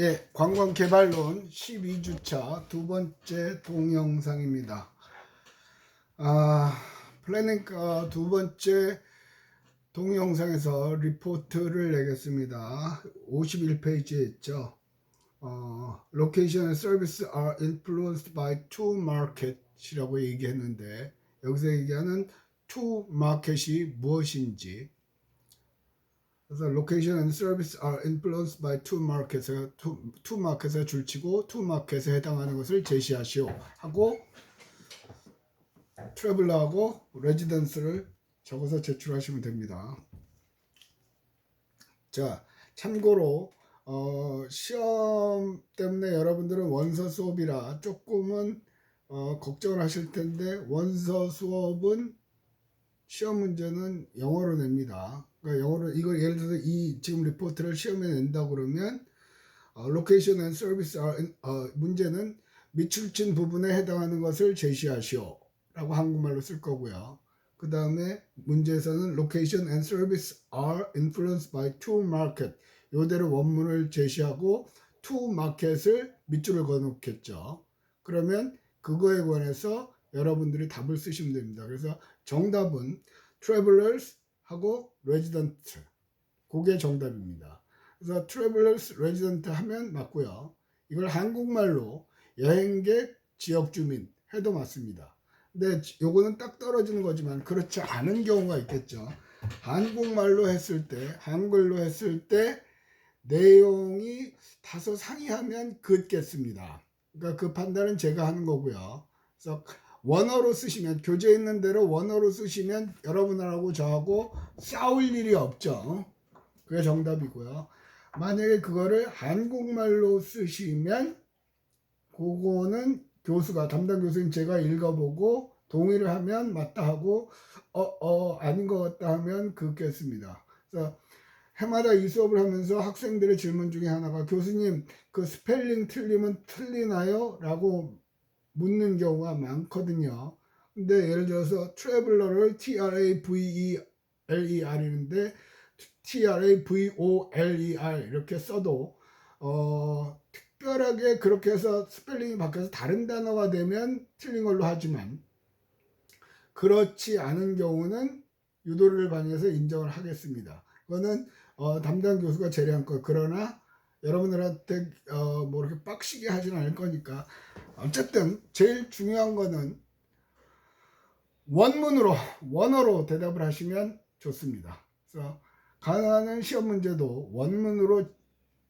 예, 관광 개발론 12주차 두 번째 동영상입니다. 아, 플래닝카 두 번째 동영상에서 리포트를 내겠습니다. 51페이지에 있죠. 어, location and service are influenced by two market이라고 얘기했는데 여기서 얘기하는 two market이 무엇인지 그래서 location and service are influenced by two markets. two, two market에 줄치고 two market에 해당하는 것을 제시하시오 하고 트래블러하고 레지던스를 적어서 제출하시면 됩니다. 자, 참고로 어, 시험 때문에 여러분들은 원서 수업이라 조금은 어, 걱정을 하실 텐데 원서 수업은 시험 문제는 영어로 냅니다. 그러니까 영어로 이걸 예를 들어서 이 지금 리포트를 시험에 낸다 그러면 어, location and service are 어, 문제는 미출진 부분에 해당하는 것을 제시하시오 라고 한국말로 쓸 거고요. 그 다음에 문제에서는 location and service are influenced by two market 요대로 원문을 제시하고 two market을 밑줄을 그어놓겠죠. 그러면 그거에 관해서 여러분들이 답을 쓰시면 됩니다. 그래서 정답은 travelers 하고 resident 그게 정답입니다. 그래서 travelers resident 하면 맞고요. 이걸 한국말로 여행객 지역 주민 해도 맞습니다. 근데 요거는 딱 떨어지는 거지만 그렇지 않은 경우가 있겠죠. 한국말로 했을 때, 한글로 했을 때 내용이 다소 상이하면 긋겠습니다. 그러니까 그 판단은 제가 하는 거고요. 그래서 원어로 쓰시면 교재 있는 대로 원어로 쓰시면 여러분하고 저하고 싸울 일이 없죠. 그게 정답이고요. 만약에 그거를 한국말로 쓰시면 그거는 교수가 담당 교수님 제가 읽어보고 동의를 하면 맞다 하고 어어 아닌 것 같다 하면 긋겠습니다. 그래서 해마다 이 수업을 하면서 학생들의 질문 중에 하나가 교수님 그 스펠링 틀리면 틀리나요? 라고 묻는 경우가 많거든요. 근데 예를 들어서 트래블러를 T-R-A-V-E-L-E-R인데 T-R-A-V-O-L-E-R 이렇게 써도 어, 특별하게 그렇게 해서 스펠링이 바뀌어서 다른 단어가 되면 틀린 걸로 하지만 그렇지 않은 경우는 유도를 반영해서 인정을 하겠습니다. 그거는 어, 담당 교수가 제리한 거. 그러나 여러분들한테 어, 뭐 이렇게 빡시게 하진 않을 거니까 어쨌든 제일 중요한 거는 원문으로 원어로 대답을 하시면 좋습니다. 그래서 가능한 시험 문제도 원문으로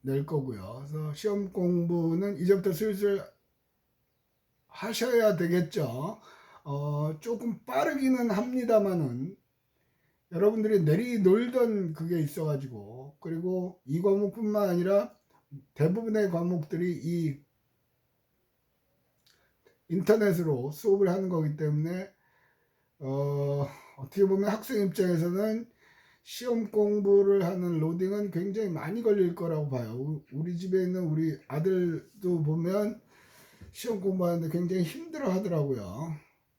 낼 거고요. 그래서 시험 공부는 이제부터 슬슬 하셔야 되겠죠. 어, 조금 빠르기는 합니다만은 여러분들이 내리 놀던 그게 있어가지고 그리고 이 과목뿐만 아니라 대부분의 과목들이 이 인터넷으로 수업을 하는 거기 때문에 어, 어떻게 보면 학생 입장에서는 시험 공부를 하는 로딩은 굉장히 많이 걸릴 거라고 봐요. 우- 우리 집에 있는 우리 아들도 보면 시험 공부하는데 굉장히 힘들어 하더라고요.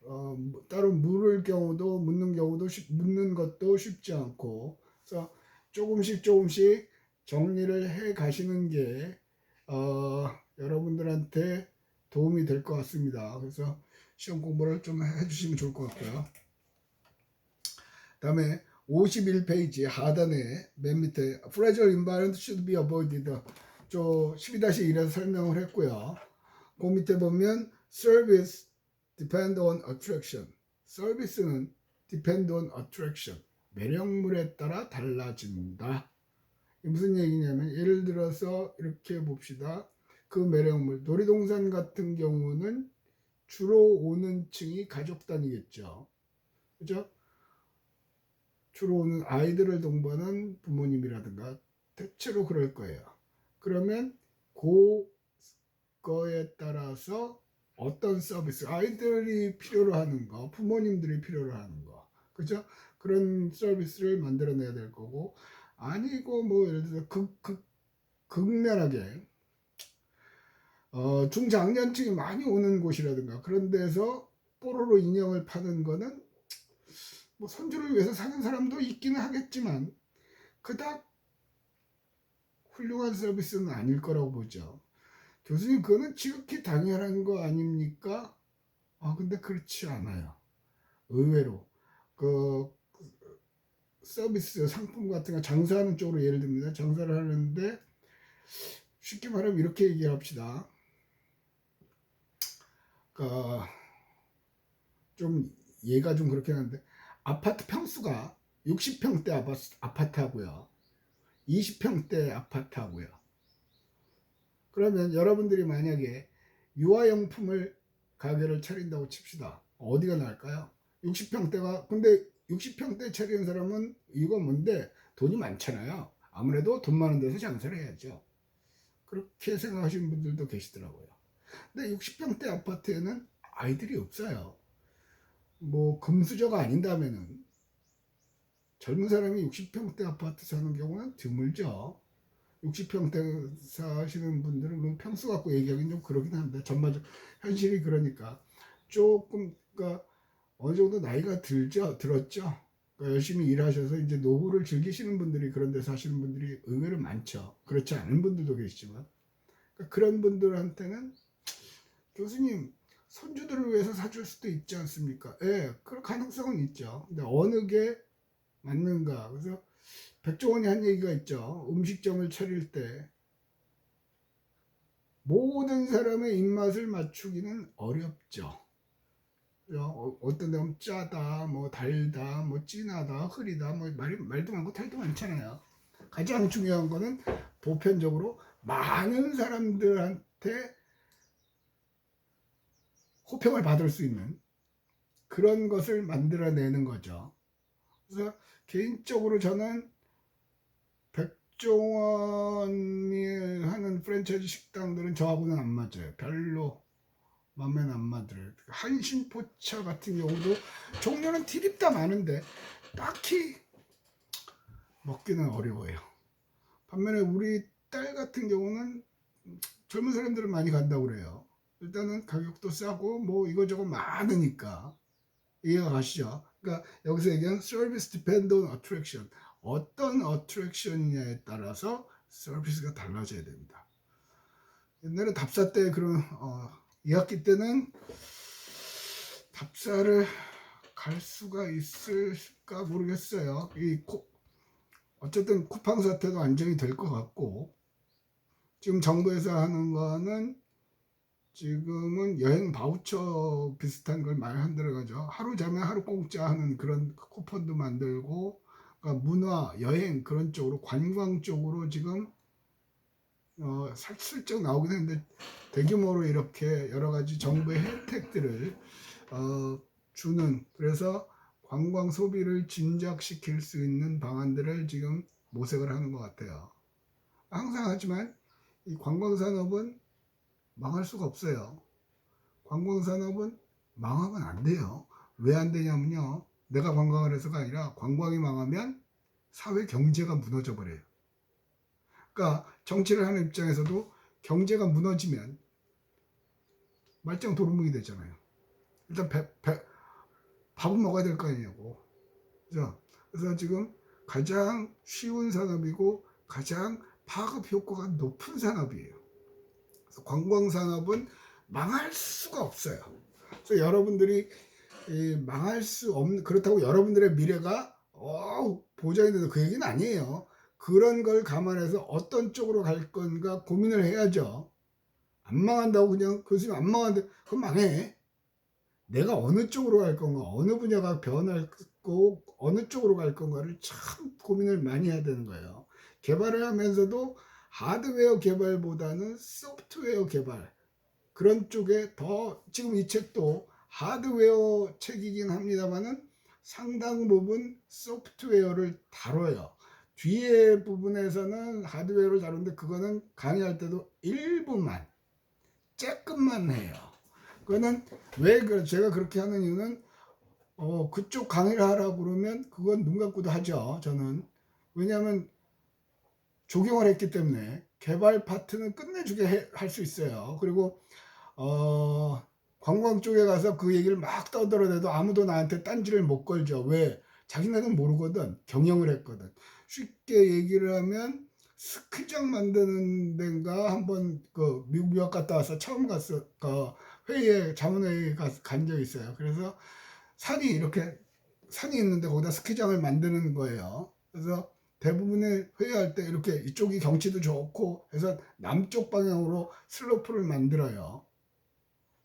어, 뭐 따로 물을 경우도 묻는 경우도 쉽- 묻는 것도 쉽지 않고 그래서 조금씩 조금씩 정리를 해 가시는 게 어, 여러분들한테 도움이 될 것 같습니다. 그래서 시험 공부를 좀 해주시면 좋을 것 같고요. 다음에 51페이지 하단에 맨 밑에 fragile environment should be avoided 저 12-1에서 설명을 했고요. 그 밑에 보면 service depend on attraction 서비스는 depend on attraction 매력물에 따라 달라진다. 이게 무슨 얘기냐면 예를 들어서 이렇게 봅시다. 그 매력물 놀이동산 같은 경우는 주로 오는 층이 가족 단위겠죠. 그죠? 주로 오는 아이들을 동반한 부모님이라든가 대체로 그럴 거예요. 그러면 그거에 따라서 어떤 서비스 아이들이 필요로 하는 거, 부모님들이 필요로 하는 거, 그죠? 그런 서비스를 만들어내야 될 거고 아니고 뭐 예를 들어서 극, 극, 극면하게 어, 중장년층이 많이 오는 곳이라든가 그런 데서 뽀로로 인형을 파는 거는 뭐 손주를 위해서 사는 사람도 있기는 하겠지만 그닥 훌륭한 서비스는 아닐 거라고 보죠. 교수님 그거는 지극히 당연한 거 아닙니까? 아 근데 그렇지 않아요. 의외로 그 서비스 상품 같은 거 장사하는 쪽으로 예를 듭니다. 장사를 하는데 쉽게 말하면 이렇게 얘기합시다. 그러니까 좀 얘가 좀 그렇긴 한데 아파트 평수가 60평대 아파트, 아파트하고요. 20평대 아파트하고요. 그러면 여러분들이 만약에 유아용품을 가게를 차린다고 칩시다. 어디가 나을까요? 60평대가 근데 60평대 차리는 사람은 이거 뭔데 돈이 많잖아요. 아무래도 돈 많은 데서 장사를 해야죠. 그렇게 생각하시는 분들도 계시더라고요. 근데 60평대 아파트에는 아이들이 없어요. 뭐 금수저가 아닌다면은 젊은 사람이 60평대 아파트 사는 경우는 드물죠. 60평대 사시는 분들은 그 평수 갖고 얘기하기는 좀 그러긴 한데 전반적 현실이 그러니까 조금 그러니까 어느 정도 나이가 들죠 들었죠. 그러니까 열심히 일하셔서 이제 노후를 즐기시는 분들이 그런 데 사시는 분들이 의외로 많죠. 그렇지 않은 분들도 계시지만 그러니까 그런 분들한테는 교수님 손주들을 위해서 사줄 수도 있지 않습니까? 예, 그럴 가능성은 있죠. 근데 어느 게 맞는가? 그래서 백종원이 한 얘기가 있죠. 음식점을 차릴 때 모든 사람의 입맛을 맞추기는 어렵죠. 어, 어떤 데는 짜다, 뭐 달다, 뭐 진하다, 흐리다, 뭐 말, 말도 많고 탈도 많잖아요. 가장 중요한 거는 보편적으로 많은 사람들한테 호평을 받을 수 있는 그런 것을 만들어내는 거죠. 그래서 개인적으로 저는 백종원이 하는 프랜차이즈 식당들은 저하고는 안 맞아요. 별로 맘에는 안 맞아요. 한신포차 같은 경우도 종류는 티립다 많은데 딱히 먹기는 어려워요. 반면에 우리 딸 같은 경우는 젊은 사람들은 많이 간다고 그래요. 일단은 가격도 싸고 뭐 이거저거 많으니까 이해가 가시죠? 그러니까 여기서 service depend on attraction 어떤 어트랙션이냐에 따라서 서비스가 달라져야 됩니다. 옛날에 답사 때 그런 어, 2학기 때는 답사를 갈 수가 있을까 모르겠어요. 이 코, 어쨌든 쿠팡 사태도 안정이 될 것 같고 지금 정부에서 하는 거는 지금은 여행 바우처 비슷한 걸 많이 만들어 가죠. 하루 자면 하루 공짜 하는 그런 쿠폰도 만들고 그러니까 문화, 여행 그런 쪽으로 관광 쪽으로 지금 어, 슬쩍 나오긴 했는데 대규모로 이렇게 여러 가지 정부의 혜택들을 어, 주는 그래서 관광 소비를 진작시킬 수 있는 방안들을 지금 모색을 하는 것 같아요. 항상 하지만 이 관광 산업은 망할 수가 없어요. 관광 산업은 망하면 안 돼요. 왜 안 되냐면요. 내가 관광을 해서가 아니라 관광이 망하면 사회 경제가 무너져 버려요. 그러니까 정치를 하는 입장에서도 경제가 무너지면 말짱 도루묵이 되잖아요. 일단 배, 배, 밥은 먹어야 될 거 아니냐고. 그죠? 그래서 지금 가장 쉬운 산업이고 가장 파급 효과가 높은 산업이에요. 관광 산업은 망할 수가 없어요. 그래서 여러분들이 망할 수 없는 그렇다고 여러분들의 미래가 어, 보장이 돼도 그 얘기는 아니에요. 그런 걸 감안해서 어떤 쪽으로 갈 건가 고민을 해야죠. 안 망한다고 그냥 교수님 안 망한데 그럼 망해. 내가 어느 쪽으로 갈 건가, 어느 분야가 변할고 어느 쪽으로 갈 건가를 참 고민을 많이 해야 되는 거예요. 개발을 하면서도 하드웨어 개발보다는 소프트웨어 개발 그런 쪽에 더 지금 이 책도 하드웨어 책이긴 합니다만은 상당 부분 소프트웨어를 다뤄요. 뒤에 부분에서는 하드웨어를 다루는데 그거는 강의할 때도 일부만 조금만 해요. 그거는 왜 그- 제가 그렇게 하는 이유는 어, 그쪽 강의를 하라고 그러면 그건 눈 감고도 하죠. 저는 왜냐하면 조경을 했기 때문에 개발 파트는 끝내주게 할 수 있어요. 그리고 어, 관광 쪽에 가서 그 얘기를 막 떠들어대도 아무도 나한테 딴지를 못 걸죠. 왜? 자기네는 모르거든. 경영을 했거든. 쉽게 얘기를 하면 스키장 만드는 데인가 한번 그 미국 유학 갔다 와서 처음 갔어 그 회의에 자문회의 간 적이 있어요. 그래서 산이 이렇게 산이 있는데 거기다 스키장을 만드는 거예요. 그래서 대부분의 회의할 때 이렇게 이쪽이 경치도 좋고 해서 남쪽 방향으로 슬로프를 만들어요.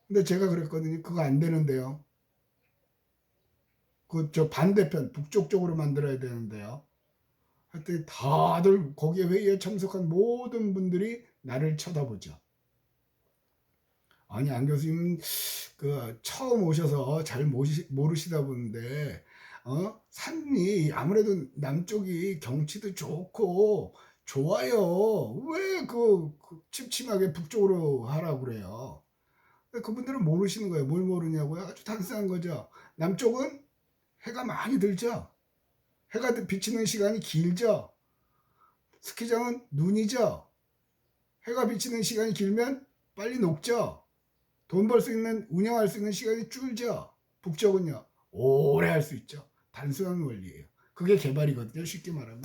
근데 제가 그랬거든요. 그거 안 되는데요. 그 저 반대편 북쪽 쪽으로 만들어야 되는데요. 하여튼 다들 거기에 회의에 참석한 모든 분들이 나를 쳐다보죠. 아니 안 교수님 그 처음 오셔서 잘 모시, 모르시다 보는데 어 산이 아무래도 남쪽이 경치도 좋고 좋아요. 왜그 그 침침하게 북쪽으로 하라고 그래요. 그분들은 모르시는 거예요. 뭘 모르냐고요? 아주 단순한 거죠. 남쪽은 해가 많이 들죠. 해가 비치는 시간이 길죠. 스키장은 눈이죠. 해가 비치는 시간이 길면 빨리 녹죠. 돈 벌 수 있는 운영할 수 있는 시간이 줄죠. 북쪽은요 오래 할 수 있죠. 단순한 원리예요. 그게 개발이거든요. 쉽게 말하면.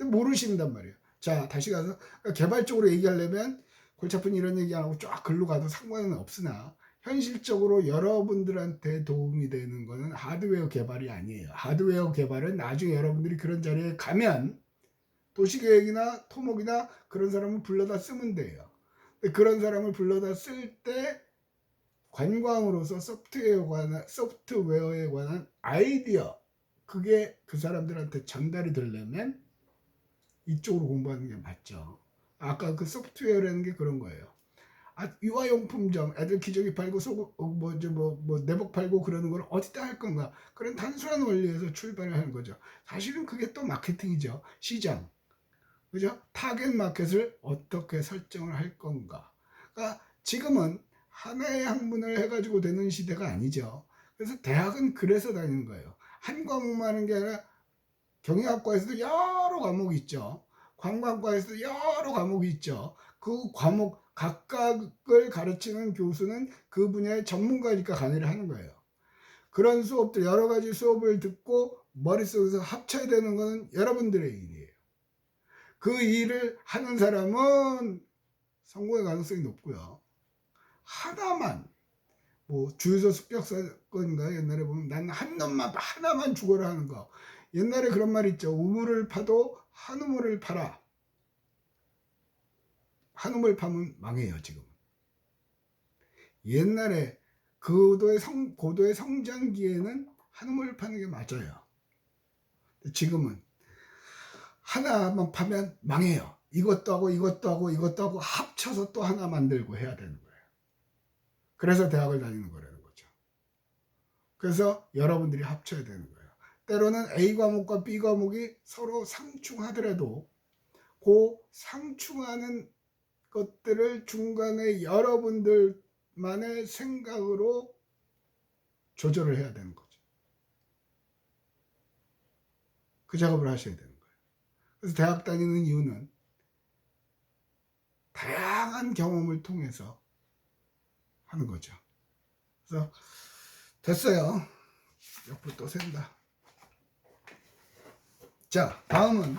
모르신단 말이에요. 자 다시 가서 그러니까 개발적으로 얘기하려면 골치 아픈 이런 얘기 안 하고 쫙 글로 가도 상관은 없으나 현실적으로 여러분들한테 도움이 되는 거는 하드웨어 개발이 아니에요. 하드웨어 개발은 나중에 여러분들이 그런 자리에 가면 도시계획이나 토목이나 그런 사람을 불러다 쓰면 돼요. 그런 사람을 불러다 쓸 때 관광으로서 소프트웨어에 관한, 소프트웨어에 관한 아이디어 그게 그 사람들한테 전달이 되려면 이쪽으로 공부하는 게 맞죠. 아까 그 소프트웨어라는 게 그런 거예요. 아, 유아용품점 애들 기저귀 팔고 속옷 어, 뭐저 뭐, 뭐 내복 팔고 그러는 걸 어디다 할 건가 그런 단순한 원리에서 출발을 하는 거죠. 사실은 그게 또 마케팅이죠. 시장 그죠? 타겟 마켓을 어떻게 설정을 할 건가. 그러니까 지금은 하나의 학문을 해가지고 되는 시대가 아니죠. 그래서 대학은 그래서 다니는 거예요. 한 과목만 하는 게 아니라 경영학과에서도 여러 과목이 있죠. 관광과에서도 여러 과목이 있죠. 그 과목 각각을 가르치는 교수는 그 분야의 전문가니까 강의를 하는 거예요. 그런 수업들 여러 가지 수업을 듣고 머릿속에서 합쳐야 되는 것은 여러분들의 일이에요. 그 일을 하는 사람은 성공의 가능성이 높고요. 하나만 뭐 주유소 습격 사건인가 옛날에 보면 난 한 놈만 하나만 죽어라 하는 거. 옛날에 그런 말 있죠. 우물을 파도 한 우물을 팔아. 한 우물 파면 망해요 지금. 옛날에 고도의 성 고도의 성장기에는 한 우물 파는 게 맞아요. 지금은 하나만 파면 망해요. 이것도 하고 이것도 하고 이것도 하고 합쳐서 또 하나 만들고 해야 되는 거예요. 그래서 대학을 다니는 거라는 거죠. 그래서 여러분들이 합쳐야 되는 거예요. 때로는 A 과목과 B 과목이 서로 상충하더라도 그 상충하는 것들을 중간에 여러분들만의 생각으로 조절을 해야 되는 거죠. 그 작업을 하셔야 되는 거예요. 그래서 대학 다니는 이유는 다양한 경험을 통해서 하는 거죠. 그래서 됐어요. 옆으로 또 샌다. 자, 다음은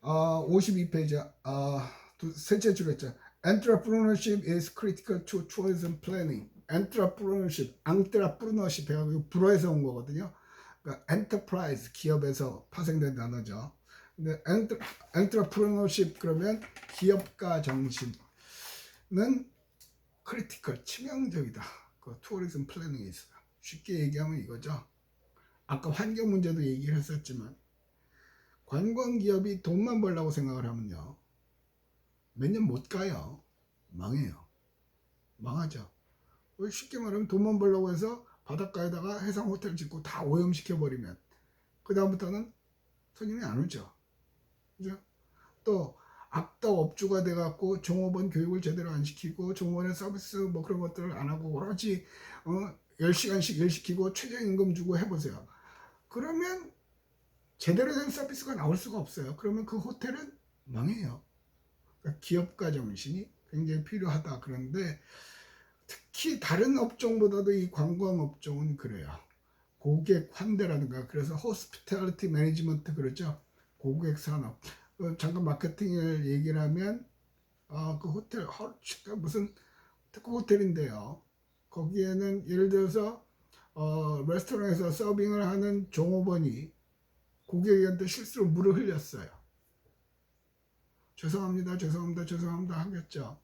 어, 52페이지 어, 두, 셋째 줄였죠. Entrepreneurship is critical to tourism planning. Entrepreneurship, 앙트라프르너십 해가지고 불어에서 온 거거든요. 그러니까 enterprise 기업에서 파생된 단어죠. 근데 엔트러프레너십 그러면 기업가 정신은 크리티컬 치명적이다. 그 투어리즘 플래닝에 있어. 쉽게 얘기하면 이거죠. 아까 환경 문제도 얘기를 했었지만 관광 기업이 돈만 벌라고 생각을 하면요. 몇 년 못 가요. 망해요. 망하죠. 쉽게 말하면 돈만 벌려고 해서 바닷가에다가 해상 호텔 짓고 다 오염시켜 버리면 그 다음부터는 손님이 안 오죠. 그죠? 또 악덕 업주가 돼갖고 종업원 교육을 제대로 안 시키고 종업원의 서비스 뭐 그런 것들을 안 하고 오로지 어 10시간씩 일 시키고 최저임금 주고 해보세요. 그러면 제대로 된 서비스가 나올 수가 없어요. 그러면 그 호텔은 망해요. 그러니까 기업가 정신이 굉장히 필요하다. 그런데 특히 다른 업종보다도 이 관광 업종은 그래요. 고객 환대라든가 그래서 호스피탈리티 매니지먼트 그러죠. 고객 산업. 그 잠깐 마케팅을 얘기를 하면 어, 그 호텔 어, 무슨 특급 호텔인데요. 거기에는 예를 들어서 어, 레스토랑에서 서빙을 하는 종업원이 고객한테 실수로 물을 흘렸어요. 죄송합니다, 죄송합니다, 죄송합니다 하겠죠.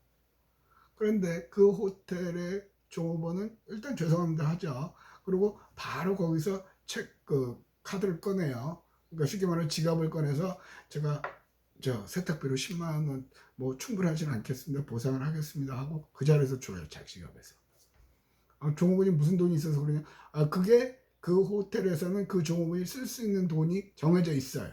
그런데 그 호텔의 종업원은 일단 죄송합니다 하죠. 그리고 바로 거기서 책 그 카드를 꺼내요. 그러니까 쉽게 말하면 지갑을 꺼내서 제가 저 세탁비로 10만 원 뭐 충분하지는 않겠습니다. 보상을 하겠습니다 하고 그 자리에서 줘요. 자기 지갑에서. 아, 종업원이 무슨 돈이 있어서 그러냐? 아, 그게 그 호텔에서는 그 종업원이 쓸 수 있는 돈이 정해져 있어요.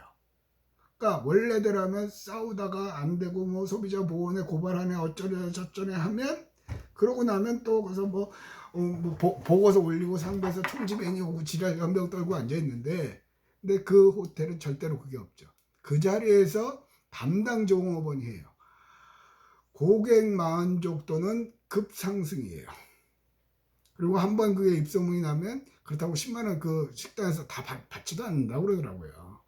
그러니까 원래대로라면 싸우다가 안 되고 뭐 소비자 보호원에 고발하네 어쩌네 저쩌네 하면 그러고 나면 또 거기서 뭐, 어, 뭐 보, 보고서 올리고 상부에서 총집행이 오고 지랄 연병 떨고 앉아 있는데 근데 그 호텔은 절대로 그게 없죠. 그 자리에서 담당 종업원이 해요. 고객 만족도는 급상승이에요. 그리고 한 번 그게 입소문이 나면 그렇다고 10만 원 그 식당에서 다 받, 받지도 않는다고 그러더라고요.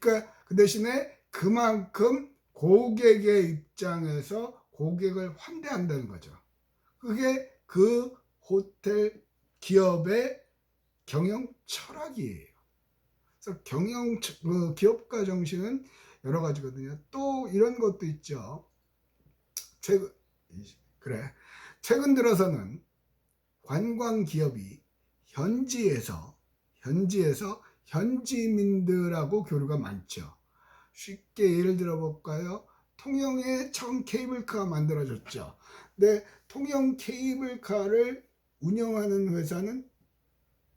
그러니까 그 대신에 그만큼 고객의 입장에서 고객을 환대한다는 거죠. 그게 그 호텔 기업의 경영 철학이에요. 그래서 경영 그 기업가 정신은 여러 가지거든요. 또 이런 것도 있죠. 최근 그래 최근 들어서는 관광 기업이 현지에서 현지에서 현지민들하고 교류가 많죠. 쉽게 예를 들어 볼까요? 통영에 처음 케이블카가 만들어졌죠. 근데 통영 케이블카를 운영하는 회사는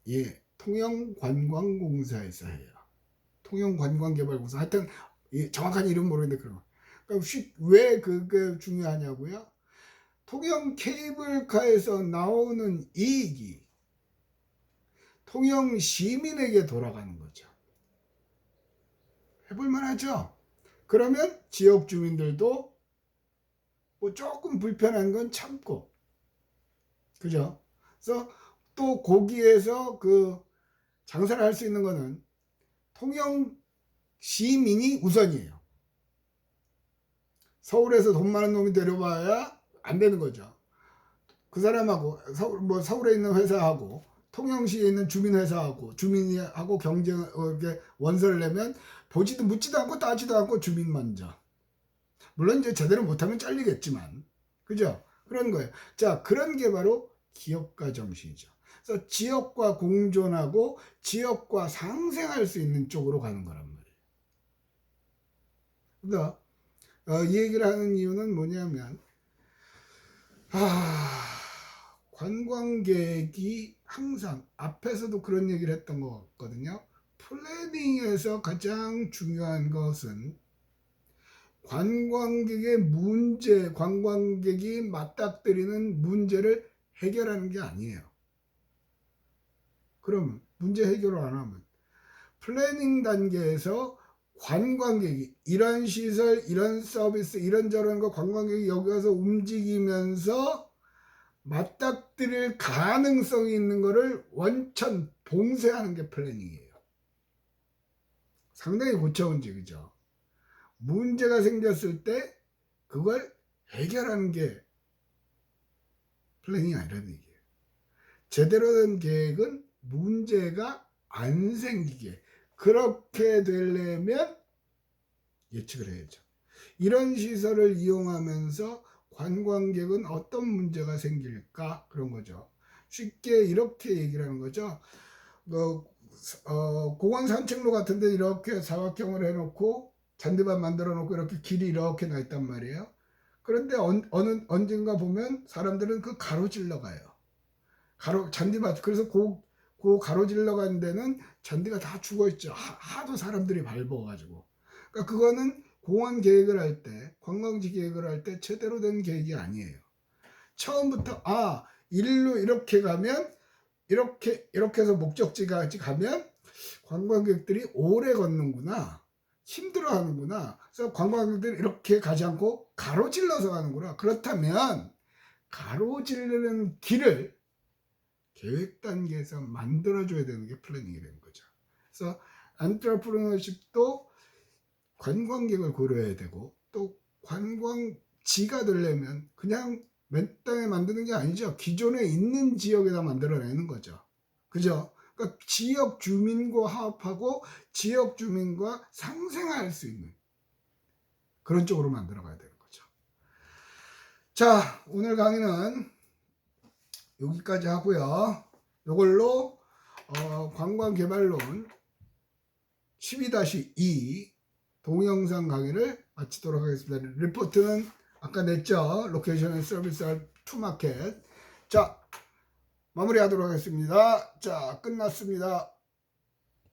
예, 통영관광공사에서 해요. 통영관광개발공사. 하여튼 예, 정확한 이름 모르겠는데 그런 거. 그러니까 왜 그게 중요하냐고요? 통영 케이블카에서 나오는 이익이 통영 시민에게 돌아가는 거죠. 해볼만 하죠? 그러면 지역 주민들도 뭐 조금 불편한 건 참고, 그죠? 그래서 또 거기에서 그 장사를 할 수 있는 거는 통영 시민이 우선이에요. 서울에서 돈 많은 놈이 데려와야 안 되는 거죠. 그 사람하고 서울 뭐 서울에 있는 회사하고 통영시에 있는 주민회사하고 주민하고 경쟁 어, 이렇게 원서를 내면 보지도 묻지도 않고 따지도 않고 주민 먼저. 물론 이제 제대로 못하면 잘리겠지만 그죠? 그런 거예요. 자 그런 게 바로 기업가 정신이죠. 그래서 지역과 공존하고 지역과 상생할 수 있는 쪽으로 가는 거란 말이에요. 그러니까 어, 이 얘기를 하는 이유는 뭐냐면 아, 관광객이 항상 앞에서도 그런 얘기를 했던 것 같거든요. 플래닝에서 가장 중요한 것은 관광객의 문제, 관광객이 맞닥뜨리는 문제를 해결하는 게 아니에요. 그럼 문제 해결을 안 하면 플래닝 단계에서 관광객이 이런 시설, 이런 서비스, 이런저런 거 관광객이 여기 가서 움직이면서 맞닥뜨릴 가능성이 있는 거를 원천 봉쇄하는 게 플래닝이에요. 상당히 고차원지 그죠? 문제가 생겼을 때 그걸 해결하는 게 플래닝이 아니라는 얘기예요. 제대로 된 계획은 문제가 안 생기게 그렇게 되려면 예측을 해야죠. 이런 시설을 이용하면서 관광객은 어떤 문제가 생길까 그런 거죠. 쉽게 이렇게 얘기를 하는 거죠. 뭐, 어, 공원 산책로 같은데 이렇게 사각형을 해놓고 잔디밭 만들어 놓고 이렇게 길이 이렇게 나 있단 말이에요. 그런데 언, 어느 언젠가 보면 사람들은 그 가로질러 가요. 가로 잔디밭 그래서 그, 그 가로질러 간 데는 잔디가 다 죽어 있죠. 하, 도 사람들이 밟아가지고. 그러니까 그거는 공원 계획을 할 때, 관광지 계획을 할 때 제대로 된 계획이 아니에요. 처음부터 아 일로 이렇게 가면 이렇게 이렇게 해서 목적지까지 가면 관광객들이 오래 걷는구나. 힘들어 하는구나. 그래서 관광객들이 이렇게 가지 않고 가로질러서 가는구나. 그렇다면 가로지르는 길을 계획 단계에서 만들어줘야 되는 게 플래닝이 되는 거죠. 그래서 안트라프로너십도 관광객을 고려해야 되고 또 관광지가 되려면 그냥 맨 땅에 만드는 게 아니죠. 기존에 있는 지역에다 만들어내는 거죠. 그죠? 그러니까 지역 주민과 화합하고 지역 주민과 상생할 수 있는 그런 쪽으로 만들어 가야 되는 거죠. 자, 오늘 강의는 여기까지 하고요. 이걸로 어, 관광개발론 12-2 동영상 강의를 마치도록 하겠습니다. 리포트는 아까 냈죠. 로케이션 앤 서비스 투마켓. 자, 마무리하도록 하겠습니다. 자, 끝났습니다.